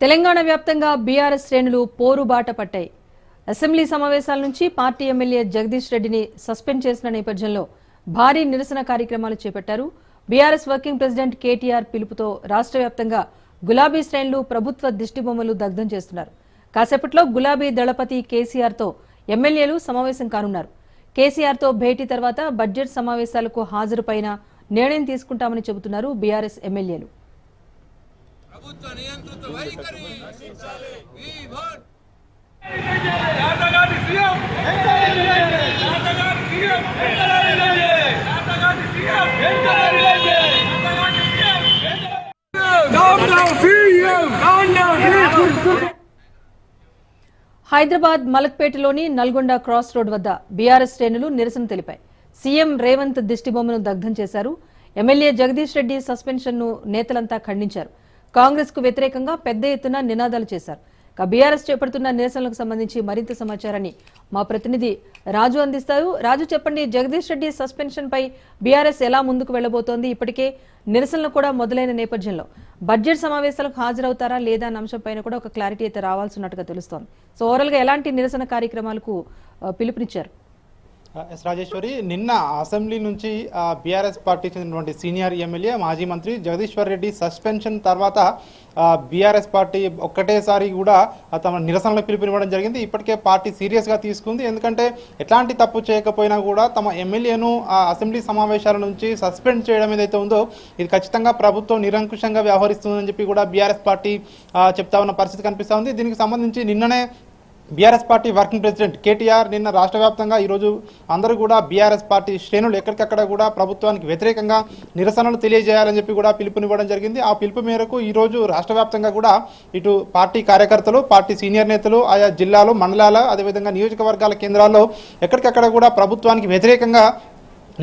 తెలంగాణ వ్యాప్తంగా బీఆర్ఎస్ శ్రేణులు పోరుబాట పట్టాయి. అసెంబ్లీ సమావేశాల నుంచి పార్టీ ఎమ్మెల్యే జగదీష్ రెడ్డిని సస్పెండ్ చేసిన నేపథ్యంలో భారీ నిరసన కార్యక్రమాలు చేపట్టారు. బీఆర్ఎస్ వర్కింగ్ ప్రెసిడెంట్ కేటీఆర్ పిలుపుతో రాష్ట్ర వ్యాప్తంగా గులాబీ శ్రేణులు ప్రభుత్వ దిష్టిబొమ్మలు దగ్ధం చేస్తున్నారు. కాసేపట్లో గులాబీ దళపతి కేసీఆర్తో ఎమ్మెల్యేలు సమావేశం కానున్నారు. కేసీఆర్తో భేటీ తర్వాత బడ్జెట్ సమావేశాలకు హాజరుపైన నిర్ణయం తీసుకుంటామని చెబుతున్నారు బీఆర్ఎస్ ఎమ్మెల్యేలు. ప్రభుత్వ నియంత్రిత వైఖరి. హైదరాబాద్ మలక్పేటలోని నల్గొండ క్రాస్ రోడ్ వద్ద బీఆర్ఎస్ శ్రేణులు నిరసన తెలిపాయి. సీఎం రేవంత్ దిష్టిబొమ్మను దగ్ధం చేశారు. ఎమ్మెల్యే జగదీష్ రెడ్డి సస్పెన్షన్ను నేతలంతా ఖండించారు. కాంగ్రెస్కు వ్యతిరేకంగా పెద్ద ఎత్తున నినాదాలు చేశారు. ఇక బీఆర్ఎస్ చేపడుతున్న నిరసనలకు సంబంధించి మరింత సమాచారాన్ని మా ప్రతినిధి రాజు అందిస్తారు. రాజు చెప్పండి జగదీష్ రెడ్డి సస్పెన్షన్ పై బీఆర్ఎస్ ఎలా ముందుకు వెళ్ళబోతోంది ఇప్పటికే నిరసనలు కూడా మొదలైన నేపథ్యంలో బడ్జెట్ సమావేశాలకు హాజరవుతారా లేదా అన్న అంశంపైన కూడా ఒక క్లారిటీ అయితే రావాల్సినట్టుగా తెలుస్తోంది. సో ఓవరాల్గా ఎలాంటి నిరసన కార్యక్రమాలకు పిలుపునిచ్చారు? ఎస్ రాజేశ్వరి నిన్న అసెంబ్లీ నుంచి బీఆర్ఎస్ పార్టీ చెందినటువంటి సీనియర్ ఎమ్మెల్యే మాజీ మంత్రి జగదీశ్వర్ రెడ్డి సస్పెన్షన్ తర్వాత బీఆర్ఎస్ పార్టీ ఒక్కటేసారి కూడా తమ నిరసనలకు పిలుపునివ్వడం జరిగింది. ఇప్పటికే పార్టీ సీరియస్గా తీసుకుంది. ఎందుకంటే ఎట్లాంటి తప్పు చేయకపోయినా కూడా తమ ఎమ్మెల్యేను అసెంబ్లీ సమావేశాల నుంచి సస్పెండ్ చేయడం ఏదైతే ఉందో ఇది ఖచ్చితంగా ప్రభుత్వం నిరంకుశంగా వ్యవహరిస్తుందని చెప్పి కూడా బీఆర్ఎస్ పార్టీ చెప్తా ఉన్న పరిస్థితి కనిపిస్తూ ఉంది. దీనికి సంబంధించి నిన్ననే BRS party working president KTR నిన్న రాష్ట్ర వ్యాప్తంగా ఈరోజు అందరూ కూడా బీఆర్ఎస్ పార్టీ శ్రేణులు ఎక్కడికక్కడ కూడా ప్రభుత్వానికి వ్యతిరేకంగా నిరసనలు తెలియజేయాలని చెప్పి కూడా పిలుపునివ్వడం జరిగింది. ఆ పిలుపు మేరకు ఈరోజు రాష్ట్ర వ్యాప్తంగా కూడా ఇటు పార్టీ కార్యకర్తలు పార్టీ సీనియర్ నేతలు ఆయా జిల్లాలు మండలాల అదేవిధంగా నియోజకవర్గాల కేంద్రాల్లో ఎక్కడికక్కడ కూడా ప్రభుత్వానికి వ్యతిరేకంగా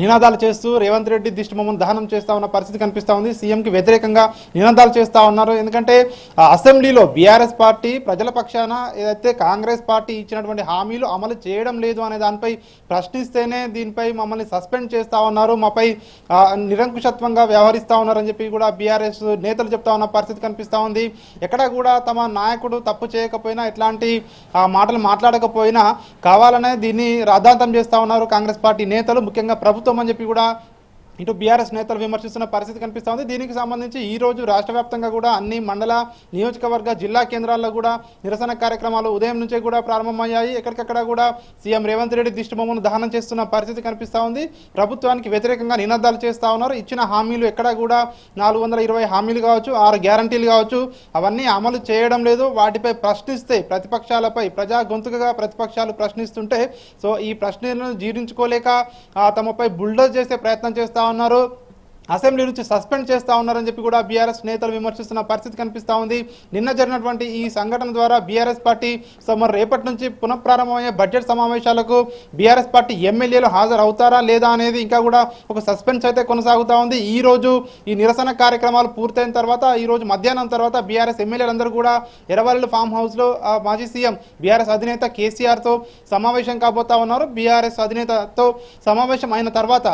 నినాదాలు చేస్తూ రేవంత్ రెడ్డి దిష్టిబొమ్మను దహనం చేస్తా ఉన్న పరిస్థితి కనిపిస్తూ ఉంది. సీఎంకి వ్యతిరేకంగా నినాదాలు చేస్తూ ఉన్నారు. ఎందుకంటే ఆ అసెంబ్లీలో బీఆర్ఎస్ పార్టీ ప్రజల పక్షాన ఏదైతే కాంగ్రెస్ పార్టీ ఇచ్చినటువంటి హామీలు అమలు చేయడం లేదు అనే దానిపై ప్రశ్నిస్తేనే దీనిపై మమ్మల్ని సస్పెండ్ చేస్తూ ఉన్నారు. మాపై నిరంకుశత్వంగా వ్యవహరిస్తా ఉన్నారని చెప్పి కూడా బీఆర్ఎస్ నేతలు చెప్తా ఉన్న పరిస్థితి కనిపిస్తూ ఉంది. ఎక్కడ కూడా తమ నాయకుడు తప్పు చేయకపోయినా ఎట్లాంటి మాటలు మాట్లాడకపోయినా కావాలనే దీన్ని రాద్ధాంతం చేస్తా ఉన్నారు కాంగ్రెస్ పార్టీ నేతలు. ముఖ్యంగా ప్రభుత్వం అని చెప్పి కూడా ఇటు బీఆర్ఎస్ నేతలు విమర్శిస్తున్న పరిస్థితి కనిపిస్తూ ఉంది దీనికి సంబంధించి ఈ రోజు రాష్ట్ర వ్యాప్తంగా కూడా అన్ని మండల నియోజకవర్గ జిల్లా కేంద్రాల్లో కూడా నిరసన కార్యక్రమాలు ఉదయం నుంచే కూడా ప్రారంభమయ్యాయి. ఎక్కడికక్కడ కూడా సీఎం రేవంత్ రెడ్డి దిష్టిబొమ్మను దహనం చేస్తున్న పరిస్థితి కనిపిస్తూ ఉంది ప్రభుత్వానికి వ్యతిరేకంగా నినాదాలు చేస్తా ఉన్నారు. ఇచ్చిన హామీలు ఎక్కడ కూడా నాలుగు వందల ఇరవై హామీలు కావచ్చు ఆరు గ్యారంటీలు కావచ్చు అవన్నీ అమలు చేయడం లేదు. వాటిపై ప్రశ్నిస్తే ప్రతిపక్షాలపై ప్రజా గొంతుకగా ప్రతిపక్షాలు ప్రశ్నిస్తుంటే సో ఈ ప్రశ్నలను జీర్ణించుకోలేక తమపై బుల్డోజ్ చేసే ప్రయత్నం చేస్తా ఉన్నారు. అసెంబ్లీ నుంచి సస్పెండ్ చేస్తా ఉన్నారని చెప్పి కూడా బీఆర్ఎస్ నేతలు విమర్శిస్తున్న పరిస్థితి కనిపిస్తూ ఉంది. నిన్న జరిగినటువంటి ఈ సంఘటన ద్వారా బీఆర్ఎస్ పార్టీ సో మరి రేపటి నుంచి పునఃప్రారంభమయ్యే బడ్జెట్ సమావేశాలకు బీఆర్ఎస్ పార్టీ ఎమ్మెల్యేలు హాజరవుతారా లేదా అనేది ఇంకా కూడా ఒక సస్పెన్స్ అయితే కొనసాగుతా ఉంది. ఈ రోజు ఈ నిరసన కార్యక్రమాలు పూర్తయిన తర్వాత ఈ రోజు మధ్యాహ్నం తర్వాత బీఆర్ఎస్ ఎమ్మెల్యేలందరూ కూడా ఎరవల్లు ఫామ్ హౌస్లో మాజీ సీఎం బీఆర్ఎస్ అధినేత కేసీఆర్తో సమావేశం కాబోతా ఉన్నారు. బీఆర్ఎస్ అధినేతతో సమావేశం అయిన తర్వాత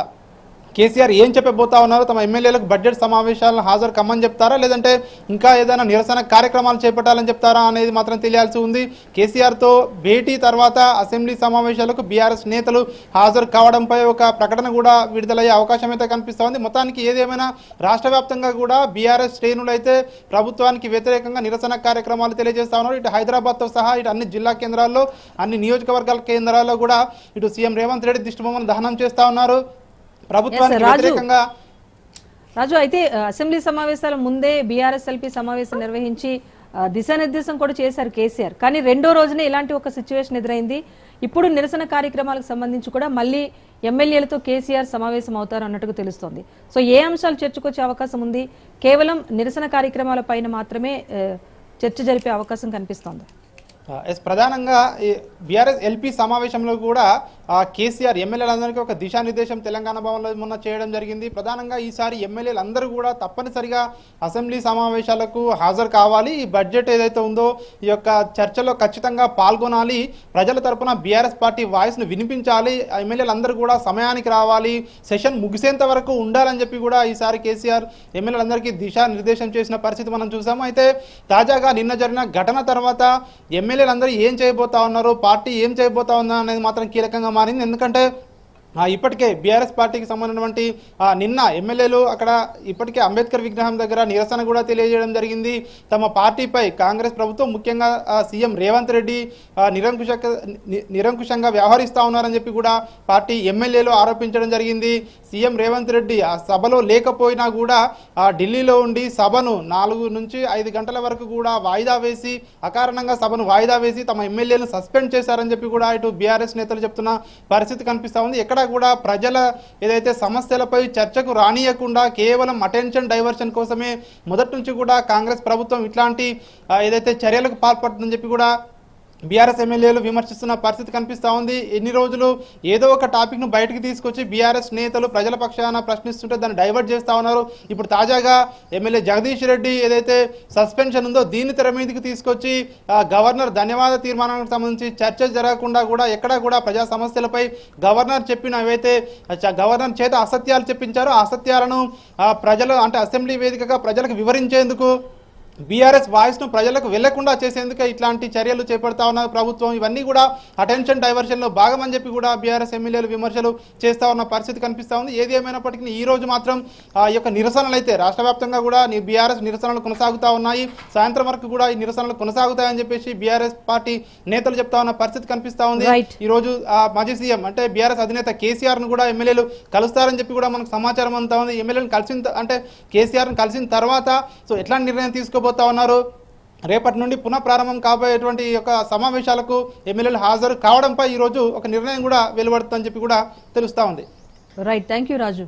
కేసీఆర్ ఏం చెప్పబోతా ఉన్నారు తమ ఎమ్మెల్యేలకు బడ్జెట్ సమావేశాలను హాజరు కమ్మని చెప్తారా? లేదంటే ఇంకా ఏదైనా నిరసన కార్యక్రమాలు చేపట్టాలని చెప్తారా అనేది మాత్రం తెలియాల్సి ఉంది. కేసీఆర్తో భేటీ తర్వాత అసెంబ్లీ సమావేశాలకు బీఆర్ఎస్ నేతలు హాజరు కావడంపై ఒక ప్రకటన కూడా విడుదలయ్యే అవకాశం అయితే కనిపిస్తోంది మొత్తానికి ఏదేమైనా రాష్ట్ర వ్యాప్తంగా కూడా బీఆర్ఎస్ శ్రేణులు అయితే ప్రభుత్వానికి వ్యతిరేకంగా నిరసన కార్యక్రమాలు తెలియజేస్తా ఉన్నారు. ఇటు హైదరాబాద్తో సహా ఇటు అన్ని జిల్లా కేంద్రాల్లో అన్ని నియోజకవర్గాల కేంద్రాల్లో కూడా ఇటు సీఎం రేవంత్ రెడ్డి దిష్టిబొమ్మను దహనం చేస్తా ఉన్నారు. ప్రభుత్వానికి రాజు. వ్యతిరేకంగా రాజు అయితే అసెంబ్లీ సమావేశాల ముందే బీఆర్ఎస్ ఎల్పీ సమావేశం నిర్వహించి దిశానిర్దేశం కూడా చేశారు కేసీఆర్. కానీ రెండో రోజునే ఇలాంటి ఒక సిచ్యువేషన్ ఎదురైంది. ఇప్పుడు నిరసన కార్యక్రమాలకు సంబంధించి కూడా మళ్ళీ ఎమ్మెల్యేలతో కేసీఆర్ సమావేశం అవుతారు అన్నట్టుగా తెలుస్తోంది. సో ఏ అంశాలు చర్చకొచ్చే అవకాశం ఉంది? కేవలం నిరసన కార్యక్రమాల పైన మాత్రమే చర్చ జరిపే అవకాశం కనిపిస్తోంది. ఎస్ ప్రధానంగా బీఆర్ఎస్ ఎల్పీ సమావేశంలో కూడా కేసీఆర్ ఎమ్మెల్యేలందరికీ ఒక దిశానిర్దేశం తెలంగాణ భవన్లో మొన్న చేయడం జరిగింది. ప్రధానంగా ఈసారి ఎమ్మెల్యేలు అందరూ కూడా తప్పనిసరిగా అసెంబ్లీ సమావేశాలకు హాజరు కావాలి. ఈ బడ్జెట్ ఏదైతే ఉందో ఈ యొక్క చర్చలో ఖచ్చితంగా పాల్గొనాలి. ప్రజల తరపున బీఆర్ఎస్ పార్టీ వాయిస్ను వినిపించాలి. ఎమ్మెల్యేలు అందరూ కూడా సమయానికి రావాలి. సెషన్ ముగిసేంత వరకు ఉండాలని చెప్పి కూడా ఈసారి కేసీఆర్ ఎమ్మెల్యేలందరికీ దిశానిర్దేశం చేసిన పరిస్థితి మనం చూసాము. అయితే తాజాగా నిన్న జరిగిన ఘటన తర్వాత ఎమ్మెల్యేలందరూ ఏం చేయబోతా ఉన్నారు? పార్టీ ఏం చేయబోతా ఉన్నారు అనేది మాత్రం కీలకంగా మారింది ఎందుకంటే ఇప్పటికే బీఆర్ఎస్ పార్టీకి సంబంధించినటువంటి నిన్న ఎమ్మెల్యేలు అక్కడ ఇప్పటికే అంబేద్కర్ విగ్రహం దగ్గర నిరసన కూడా తెలియజేయడం జరిగింది. తమ పార్టీపై కాంగ్రెస్ ప్రభుత్వం ముఖ్యంగా సీఎం రేవంత్ రెడ్డి నిరంకుశ నిరంకుశంగా వ్యవహరిస్తా ఉన్నారని చెప్పి కూడా పార్టీ ఎమ్మెల్యేలు ఆరోపించడం జరిగింది. సీఎం రేవంత్ రెడ్డి ఆ సభలో లేకపోయినా కూడా ఆ ఢిల్లీలో ఉండి సభను నాలుగు నుంచి ఐదు గంటల వరకు కూడా వాయిదా వేసి అకారణంగా సభను వాయిదా వేసి తమ ఎమ్మెల్యేలను సస్పెండ్ చేశారని చెప్పి కూడా ఇటు బీఆర్ఎస్ నేతలు చెప్తున్న పరిస్థితి కనిపిస్తూ ఉంది. ఎక్కడ కూడా ప్రజల ఏదైతే సమస్యలపై చర్చకు రానియకుండా కేవలం అటెన్షన్ డైవర్షన్ కోసమే మొదటి నుంచి కూడా కాంగ్రెస్ ప్రభుత్వం ఇట్లాంటి ఏదైతే చర్యలకు పాల్పడుతుందని చెప్పి కూడా బీఆర్ఎస్ ఎమ్మెల్యేలు విమర్శిస్తున్న పరిస్థితి కనిపిస్తూ ఉంది. ఎన్ని రోజులు ఏదో ఒక టాపిక్ను బయటకు తీసుకొచ్చి బీఆర్ఎస్ నేతలు ప్రజల పక్షాన ప్రశ్నిస్తుంటే దాన్ని డైవర్ట్ చేస్తూ ఉన్నారు. ఇప్పుడు తాజాగా ఎమ్మెల్యే జగదీష్ రెడ్డి ఏదైతే సస్పెన్షన్ ఉందో దీన్ని తెర మీదకి తీసుకొచ్చి ఆ, గవర్నర్ ధన్యవాద తీర్మానానికి సంబంధించి చర్చ జరగకుండా కూడా ఎక్కడా కూడా ప్రజా సమస్యలపై గవర్నర్ చెప్పిన ఏవైతే చ- గవర్నర్ చేత అసత్యాలు చెప్పించారో అసత్యాలను ప్రజలు అంటే అసెంబ్లీ వేదికగా ప్రజలకు వివరించేందుకు బీఆర్ఎస్ వాయిస్ను ప్రజలకు వెళ్ళకుండా చేసేందుకే ఇట్లాంటి చర్యలు చేపడతా ఉన్న ప్రభుత్వం. ఇవన్నీ కూడా అటెన్షన్ డైవర్షన్లో భాగమని చెప్పి కూడా బీఆర్ఎస్ ఎమ్మెల్యేలు విమర్శలు చేస్తా ఉన్న పరిస్థితి కనిపిస్తా ఉంది. ఏది ఏమైనప్పటికీ ఈ రోజు మాత్రం ఆ యొక్క నిరసనలు అయితే రాష్ట్ర వ్యాప్తంగా కూడా బీఆర్ఎస్ నిరసనలు కొనసాగుతా ఉన్నాయి. సాయంత్రం వరకు కూడా ఈ నిరసనలు కొనసాగుతాయని చెప్పేసి బీఆర్ఎస్ పార్టీ నేతలు చెప్తా ఉన్న పరిస్థితి కనిపిస్తా ఉంది. ఈ రోజు ఆ మాజీ సీఎం అంటే బీఆర్ఎస్ అధినేత కేసీఆర్ను కూడా ఎమ్మెల్యేలు కలుస్తారని చెప్పి కూడా మనకు సమాచారం అంతా ఉంది. ఎమ్మెల్యేలను కలిసిన అంటే కేసీఆర్ను కలిసిన తర్వాత సో ఎట్లాంటి నిర్ణయం తీసుకోబోతా ఉన్నారు. రేపటి నుండి పునః ప్రారంభం కాబోయేటువంటి ఈ యొక్క సమావేశాలకు ఎమ్మెల్యేలు హాజరు కావడంపై ఈరోజు ఒక నిర్ణయం కూడా వెలువడుతుందని చెప్పి కూడా తెలుస్తూ ఉంది. Right thank you Raju